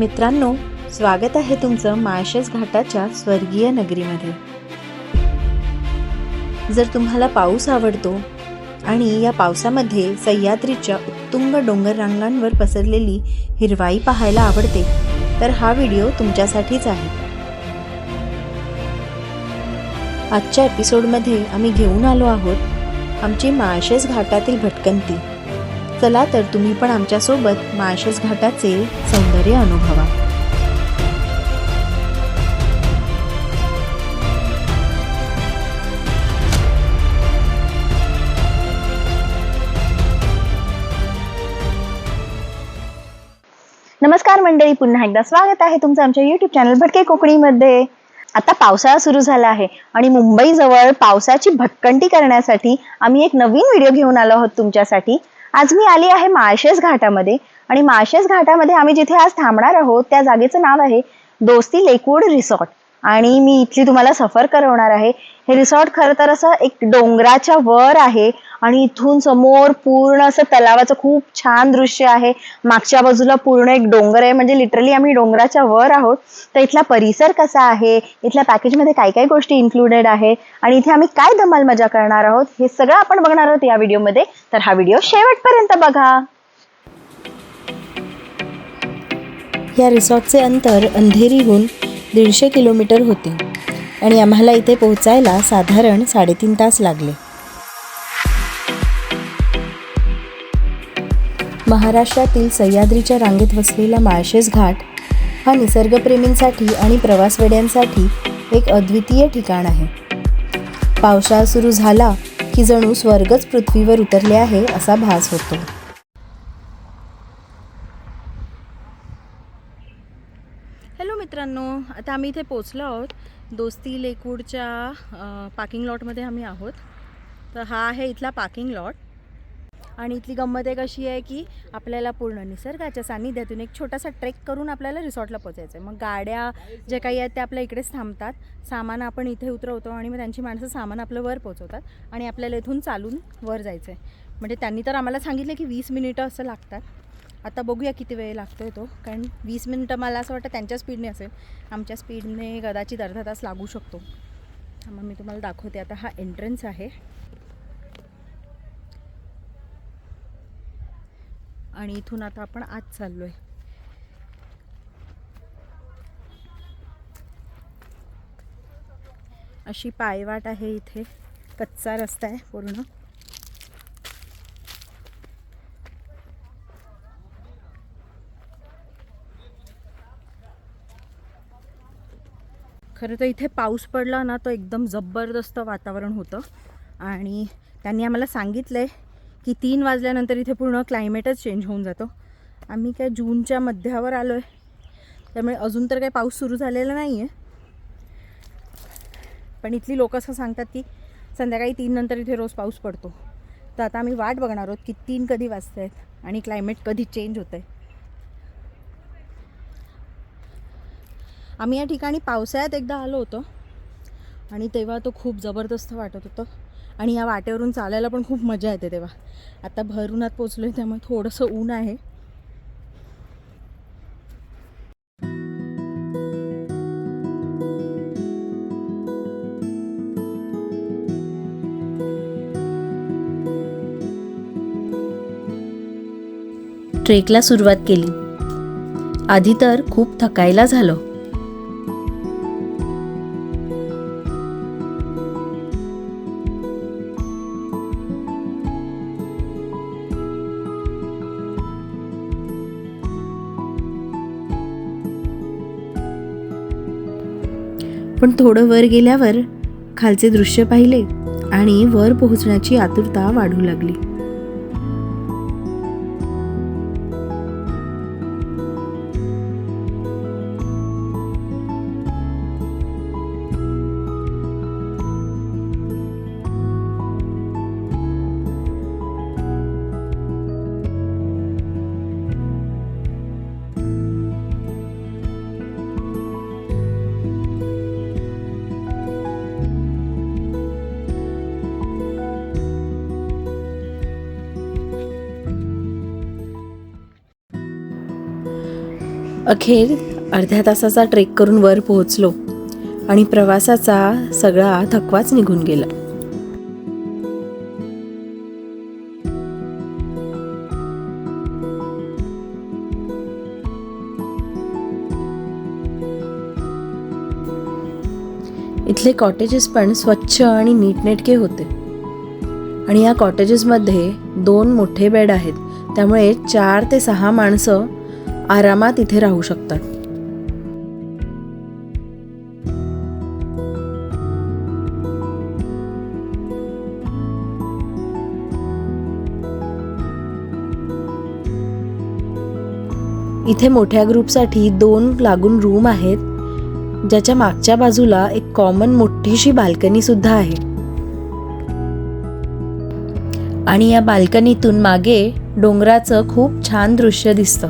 मित्रांनो स्वागत आहे तुमचं माळशेज घाटाच्या स्वर्गीय नगरीमध्ये. जर तुम्हाला पाऊस आवडतो आणि या पावसामध्ये सह्याद्रीच्या उत्तुंग डोंगर रांगांवर पसरलेली हिरवाई पाहायला आवडते तर हा व्हिडिओ तुमच्यासाठीच आहे. आजच्या एपिसोडमध्ये आम्ही घेऊन आलो आहोत आमची माळशेज घाटातील भटकंती. चला तर तुम्ही पण आमच्यासोबत माळशेज घाटाचे सौंदर्य अनुभवा. नमस्कार मंडळी पुन्हा एकदा स्वागत आहे तुमचं आमच्या युट्यूब चॅनल भटके कोकणीमध्ये. आता पावसाळा सुरू झाला आहे आणि मुंबईजवळ पावसाची भटकंटी करण्यासाठी आम्ही एक नवीन व्हिडिओ घेऊन आलो आहोत तुमच्यासाठी. आज मी आली आहे माळशेज घाटामध्ये. आणि माळशेज घाटामध्ये आम्ही जिथे आज थांबणार आहोत त्या जागेचं नाव आहे दोस्ती लेकवूड रिसॉर्ट. आणि मी इथली तुम्हाला सफर करवणार आहे. हे रिसॉर्ट खरं तर असं एक डोंगराच्या वर आहे आणि इथून समोर पूर्ण असं तलावाचं खूप छान दृश्य आहे. मागच्या बाजूला पूर्ण एक डोंगर आहे. म्हणजे लिटरली आम्ही डोंगराच्या वर आहोत. तर इथला परिसर कसा आहे? इथल्या पॅकेजमध्ये काय काय गोष्टी इन्क्लुडेड आहे आणि इथे आम्ही काय धमाल मजा करणार आहोत? हे सगळं आपण बघणार आहोत या व्हिडिओमध्ये तर हा व्हिडिओ शेवटपर्यंत बघा. या रिसॉर्टचे अंतर अंधेरीहून दीडशे किलोमीटर होते. आणि आम्हाला इथे पोहोचायला साधारण साडेतीन तास लागले. महाराष्ट्रातील सह्याद्रीच्या रांगेत वसलेला माळशेज घाट हा निसर्गप्रेमींसाठी आणि प्रवासवेड्यांसाठी एक अद्वितीय ठिकाण आहे. पावसाळा सुरू झाला की जणू स्वर्गच पृथ्वीवर उतरले आहे असा भास होतो. हॅलो मित्रांनो. आता आम्ही इथे पोचलो आहोत. दोस्ती लेकूडच्या पार्किंग लॉटमध्ये आम्ही आहोत. तर हा आहे इथला पार्किंग लॉट आणि इथली गंमत एक अशी आहे की आपल्याला पूर्ण निसर्गाच्या सान्निध्यातून एक छोटासा ट्रेक करून आपल्याला रिसॉर्टला पोचायचं आहे मग गाड्या जे काही आहेत त्या आपल्या इकडेच थांबतात. सामान आपण इथे उतरवतो आणि मग त्यांची माणसं सामान आपलं वर पोचवतात आणि आपल्याला इथून चालून वर जायचं आहे म्हणजे त्यांनी तर आम्हाला सांगितलं की वीस मिनिटं असं लागतात. आता बघूया किती वेळ लागतो आहे तो. कारण वीस मिनटं मला असं वाटतं त्यांच्या स्पीडने असेल. आमच्या स्पीडने कदाचित अर्धा तास लागू शकतो. मग मी तुम्हाला दाखवते. आता हा एंट्रन्स आहे. आणि इथून आता आपण आत चाललो आहे अशी पायवाट आहे इथे. कच्चा रस्ता आहे पूर्ण. खरं तर इथे पाऊस पडला ना तर एकदम जबरदस्त वातावरण होतं. आणि त्यांनी आम्हाला सांगितलं आहे की तीन वाजल्यानंतर इथे पूर्ण क्लायमेटच चेंज होऊन जातो. आम्ही काय जूनच्या मध्यावर आलो आहे त्यामुळे अजून तर काही पाऊस सुरू झालेला नाही आहे पण इथली लोक असं सांगतात की संध्याकाळी तीन नंतर इथे रोज पाऊस पडतो. तर आता आम्ही वाट बघणार आहोत की तीन कधी वाजत आहेत आणि क्लायमेट कधी चेंज होतं आहे आम्ही या ठिकाणी पावसाळ्यात एकदा आलो होतो. आणि तेव्हा तो खूप जबरदस्त वाटत होतं. आणि या वाटेवरून चालायला पण खूप मजा येते तेव्हा. आता भरूनात पोचलो आहे त्यामुळे थोडंसं ऊन आहे. ट्रेकला सुरुवात केली. आधी तर खूप थकायला झालं. पण थोडं वर गेल्यावर खालचे दृश्य पाहिले आणि वर पोहोचण्याची आतुरता वाढू लागली. अखेर अर्ध्या तासाचा ट्रेक करून वर पोहोचलो आणि प्रवासाचा सगळा थकवाच निघून गेला. इथले कॉटेजेस पण स्वच्छ आणि नीटनेटके होते. आणि या कॉटेजेसमध्ये दोन मोठे बेड आहेत त्यामुळे चार ते सहा माणसं आरामात इथे राहू शकतात. इथे मोठ्या ग्रुपसाठी दोन लागून रूम आहेत ज्याच्या मागच्या बाजूला एक कॉमन मोठीशी बाल्कनी सुद्धा आहे. आणि या बाल्कनीतून मागे डोंगराचं खूप छान दृश्य दिसतं.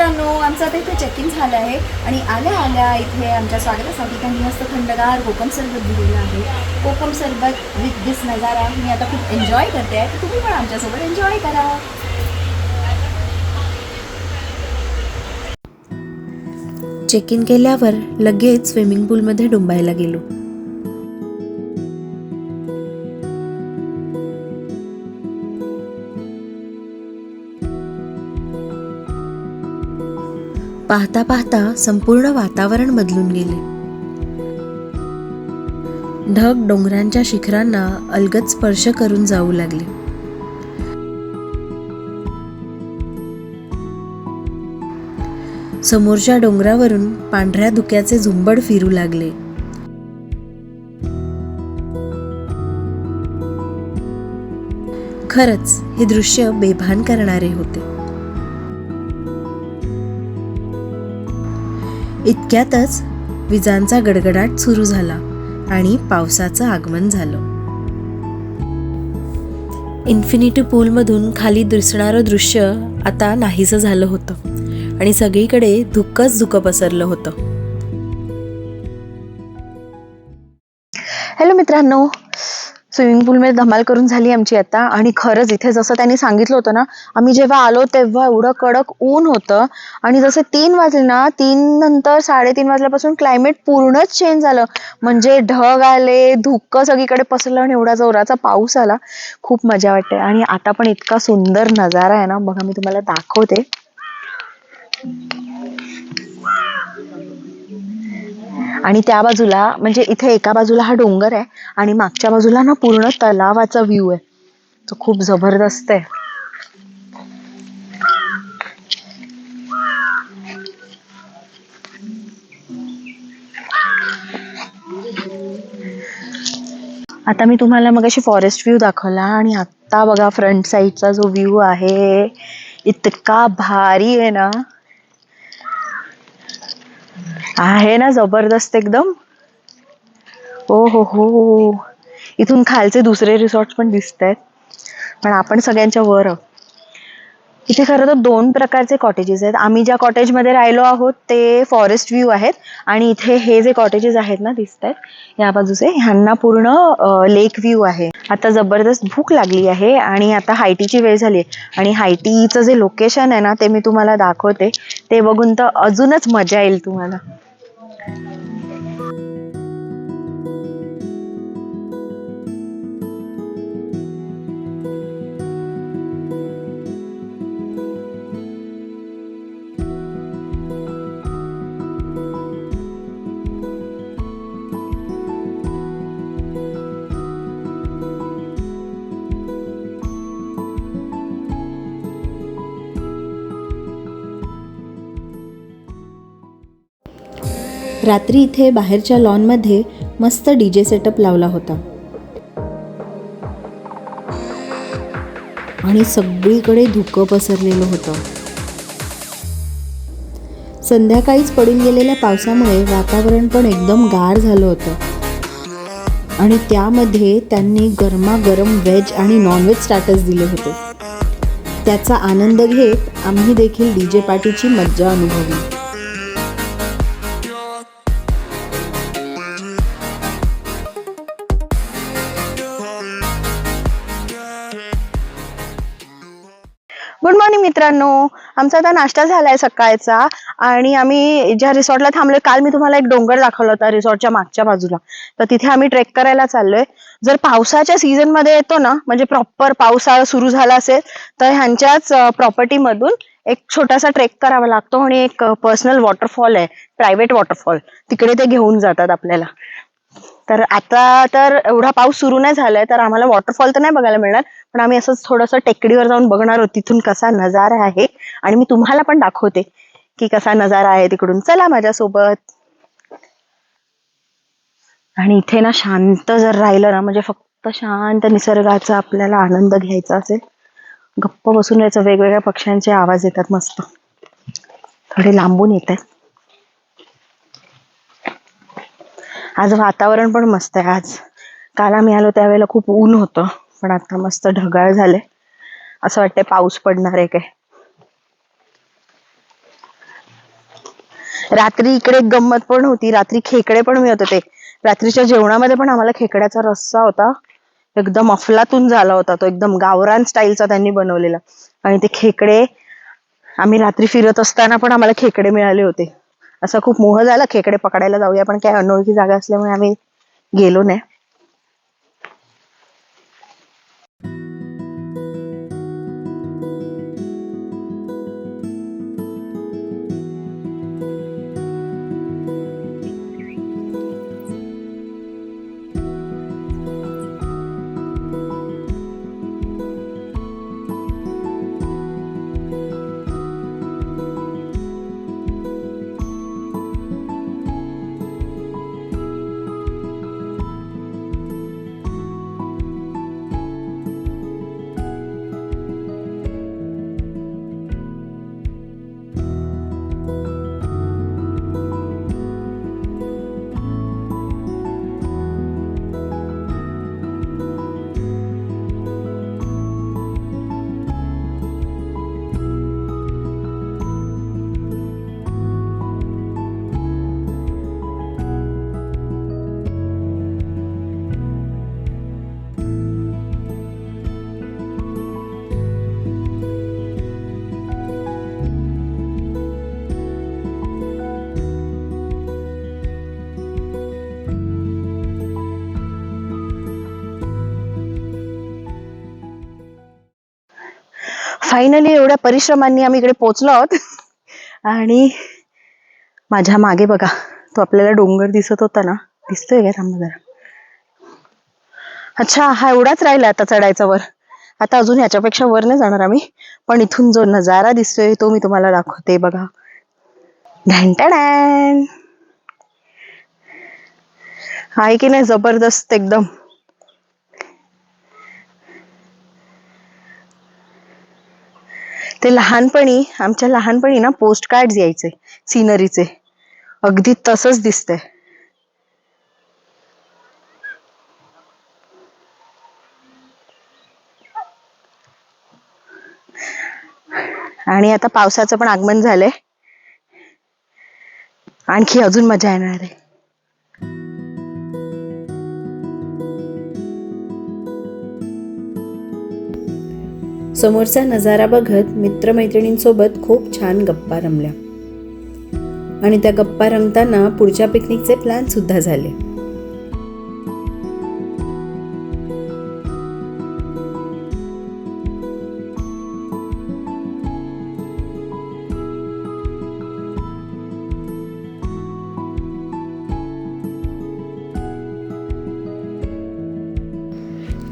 मित्रांनो आमचं आता इथे चेक इन झालं आहे आणि आल्या आल्या इथे आमच्या स्वागतासाठी त्यांनी मस्त थंडगार कोकम सरबत दिलेलं आहे. कोकम सरबत विथ दिस नजारा मी आता खूप एन्जॉय करते आहे. तर तुम्ही पण आमच्यासोबत एन्जॉय करा. चेक इन केल्यावर लगेच स्विमिंग पूलमध्ये डुंबायला गेलो. पाहता पाहता संपूर्ण वातावरण बदलून गेले. ढग डोंगरांच्या शिखरांना अलगद स्पर्श करून जाऊ लागले. समोरच्या डोंगरावरून पांढऱ्या धुक्याचे झुंबड फिरू लागले. खरंच हे दृश्य बेभान करणारे होते. इतक्यातच विजांचा गडगडाट सुरू झाला आणि पावसाचं आगमन झालं. इन्फिनिटी पूलमधून खाली दिसणारं दृश्य आता नाहीसं झालं होतं आणि सगळीकडे धुक्कच धुकं पसरलं होतं. हॅलो मित्रांनो स्विमिंग पूलमध्ये धमाल करून झाली आमची आता. आणि खरंच इथे जसं त्यांनी सांगितलं होतं ना आम्ही जेव्हा आलो तेव्हा एवढं कडक ऊन होतं. आणि जसे तीन वाजले ना तीन नंतर साडेतीन वाजल्यापासून क्लायमेट पूर्णच चेंज झालं. म्हणजे ढग आले धुक्क सगळीकडे पसरलं आणि एवढा जोराचा पाऊस आला. खूप मजा वाटते. आणि आता पण इतका सुंदर नजारा आहे ना बघा मी तुम्हाला दाखवते. आणि त्या बाजूला म्हणजे इथे एका बाजूला हा डोंगर आहे आणि मागच्या बाजूला ना पूर्ण तलावाचा व्ह्यू आहे. तो खूप जबरदस्त आहे. आता मी तुम्हाला मग अशी फॉरेस्ट व्ह्यू दाखवला आणि आता बघा फ्रंट साईडचा जो व्ह्यू आहे इतका भारी आहे ना. आहे ना जबरदस्त एकदम. हो हो हो इथून खालचे दुसरे रिसॉर्ट पण दिसत आहेत पण आपण सगळ्यांच्या वर इथे खरं तर दोन प्रकारचे कॉटेजेस आहेत. आम्ही ज्या कॉटेजमध्ये राहिलो आहोत ते फॉरेस्ट व्ह्यू आहेत. आणि इथे हे जे कॉटेजेस आहेत ना दिसत आहेत या बाजूचे ह्यांना पूर्ण लेक व्ह्यू आहे. आता जबरदस्त भूक लागली आहे आणि आता हायटीची वेळ झाली आहे आणि हायटीचं जे लोकेशन आहे ना ते मी तुम्हाला दाखवते. ते बघून तर अजूनच मजा येईल तुम्हाला. Thank you. रात्री इथे बाहेरच्या लॉनमध्ये मस्त डी जे सेटअप लावला होता. आणि सगळीकडे धुकं पसरलेलं होतं. संध्याकाळीच पडून गेलेल्या पावसामुळे वातावरण पण एकदम गार झालं होतं. आणि त्यामध्ये त्यांनी गरमागरम व्हेज आणि नॉनव्हेज स्टार्टर्स दिले होते. त्याचा आनंद घेत आम्ही देखील डी जे पार्टीची मज्जा अनुभवली. मित्रांनो आमचा आता नाश्ता झालाय सकाळचा आणि आम्ही ज्या रिसॉर्टला थांबलोय काल मी तुम्हाला एक डोंगर दाखवला होता रिसॉर्टच्या मागच्या बाजूला. तर तिथे आम्ही ट्रेक करायला चाललोय. जर पावसाच्या सीझनमध्ये येतो ना म्हणजे प्रॉपर पावसाळा सुरू झाला असेल तर ह्यांच्याच प्रॉपर्टी मधून एक छोटासा ट्रेक करावा लागतो आणि एक पर्सनल वॉटरफॉल आहे प्रायव्हेट वॉटरफॉल तिकडे ते घेऊन जातात आपल्याला. तर आता तर एवढा पाऊस सुरू नाही झालाय तर आम्हाला वॉटरफॉल तर नाही बघायला मिळणार पण आम्ही असंच थोडंसं टेकडीवर जाऊन बघणार आहोत तिथून कसा नजारा आहे. आणि मी तुम्हाला पण दाखवते की कसा नजारा आहे तिकडून. चला माझ्यासोबत. आणि इथे ना शांत जर राहिलं ना म्हणजे फक्त शांत निसर्गाचा आपल्याला आनंद घ्यायचा असेल गप्प बसून यायचं वेगवेगळ्या पक्ष्यांचे आवाज येतात मस्त. थोडे लांबून येत आहेत. आज वातावरण पण मस्त आहे आज. काल आम्ही आलो त्यावेळेला खूप ऊन होतं पण आता मस्त ढगाळ झाले असं वाटतंय पाऊस पडणार आहे काय. रात्री इकडे गंमत पण होती रात्री खेकडे पण मिळत होते. रात्रीच्या जेवणामध्ये पण आम्हाला खेकड्याचा रस्सा होता. एकदम अफलातून झाला होता तो एकदम गावरान स्टाईलचा त्यांनी बनवलेला. आणि ते खेकडे आम्ही रात्री फिरत असताना पण आम्हाला खेकडे मिळाले होते. असा खूप मोह झाला खेकडे पकडायला जाऊया पण काय अनोळखी जागा असल्यामुळे आम्ही गेलो नाही. फायनली एवढ्या परिश्रमांनी आम्ही इकडे पोहोचलो आहोत. आणि माझ्या मागे बघा तो आपल्याला डोंगर दिसत होता ना? दिसतोय का? थांबा जरा. अच्छा हा एवढाच राहिला आता चढायचा वर. आता अजून ह्याच्यापेक्षा वर नाही जाणार आम्ही. पण इथून जो नजारा दिसतोय तो मी तुम्हाला दाखवते बघा. ढॅन आहे की नाही? जबरदस्त एकदम. ते लहानपणी आमच्या लहानपणी ना पोस्ट कार्ड यायचे सिनरीचे अगदी तसंच दिसतंय. आणि आता पावसाचं पण आगमन झालंय. आणखी अजून मजा येणार आहे. समोरचा नजारा बघत मित्रमैत्रिणींसोबत खूप छान गप्पा रमल्या. आणि त्या गप्पा रंगताना पुढच्या पिकनिकचे प्लॅन सुद्धा झाले.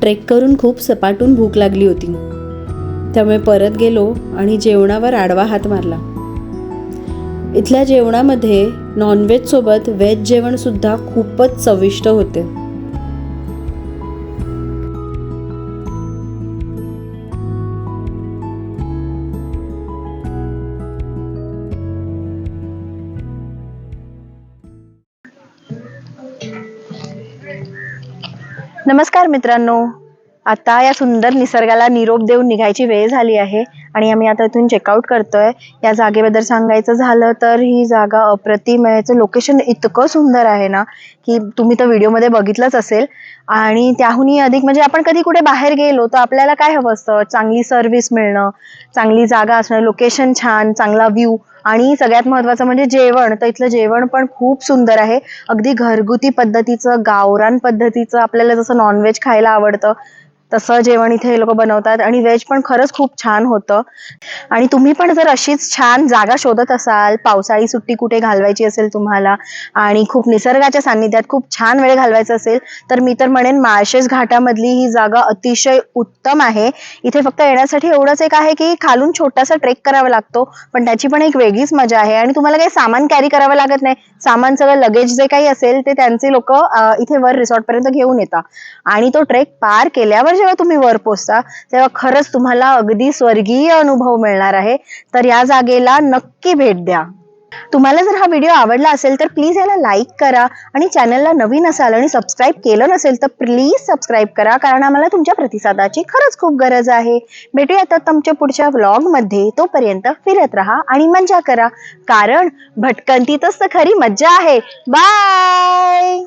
ट्रेक करून खूप सपाटून भूक लागली होती. त्यामुळे परत गेलो आणि जेवणावर आडवा हात मारला. इथल्या जेवणामध्ये नॉनव्हेज सोबत व्हेज जेवण सुद्धा खूपच चविष्ट होते. नमस्कार मित्रांनो. आता या सुंदर निसर्गाला निरोप देऊन निघायची वेळ झाली आहे आणि आम्ही आता इथून चेकआउट करतोय. या जागेबद्दल सांगायचं झालं तर ही जागा अप्रतिम आहे. याचं लोकेशन इतकं सुंदर आहे ना की तुम्ही तर व्हिडिओमध्ये बघितलंच असेल. आणि त्याहूनही अधिक म्हणजे आपण कधी कुठे बाहेर गेलो तर आपल्याला काय हवं असतं? चांगली सर्व्हिस मिळणं चांगली जागा असणं लोकेशन छान चांगला व्ह्यू आणि सगळ्यात महत्वाचं म्हणजे जेवण. तर इथलं जेवण पण खूप सुंदर आहे. अगदी घरगुती पद्धतीचं गावरान पद्धतीचं आपल्याला जसं नॉनव्हेज खायला आवडतं तसं जेवण इथे हे लोक बनवतात. आणि व्हेज पण खरंच खूप छान होतं. आणि तुम्ही पण जर अशीच छान जागा शोधत असाल पावसाळी सुट्टी कुठे घालवायची असेल तुम्हाला आणि खूप निसर्गाच्या सान्निध्यात खूप छान वेळ घालवायचा असेल तर मी तर म्हणेन माळशेज घाटामधली ही जागा अतिशय उत्तम आहे. इथे फक्त येण्यासाठी एवढंच एक आहे की खालून छोटासा ट्रेक करावा लागतो पण त्याची पण एक वेगळीच मजा आहे. आणि तुम्हाला काही सामान कॅरी करावं लागत नाही. सामान सगळं लगेज जे काही असेल ते त्यांचे लोक इथे वर रिसॉर्ट पर्यंत घेऊन येतात. आणि तो ट्रेक पार केल्यावर जेव्हा तुम्ही वर पोचता तेव्हा खरंच तुम्हाला अगदी स्वर्गीय अनुभव मिळणार आहे. तर या जागेला नक्की भेट द्या. तुम्हाला जर हा व्हिडिओ आवडला असेल तर प्लीज याला लाईक करा आणि चॅनलला नवीन असाल आणि सबस्क्राईब केलं नसेल तर प्लीज सबस्क्राईब करा कारण आम्हाला तुमच्या प्रतिसादाची खरंच खूप गरज आहे. भेटूया आता तुमच्या पुढच्या व्लॉगमध्ये तोपर्यंत फिरत राहा आणि मजा करा कारण भटकंतीतच तर खरी मज्जा आहे. बाय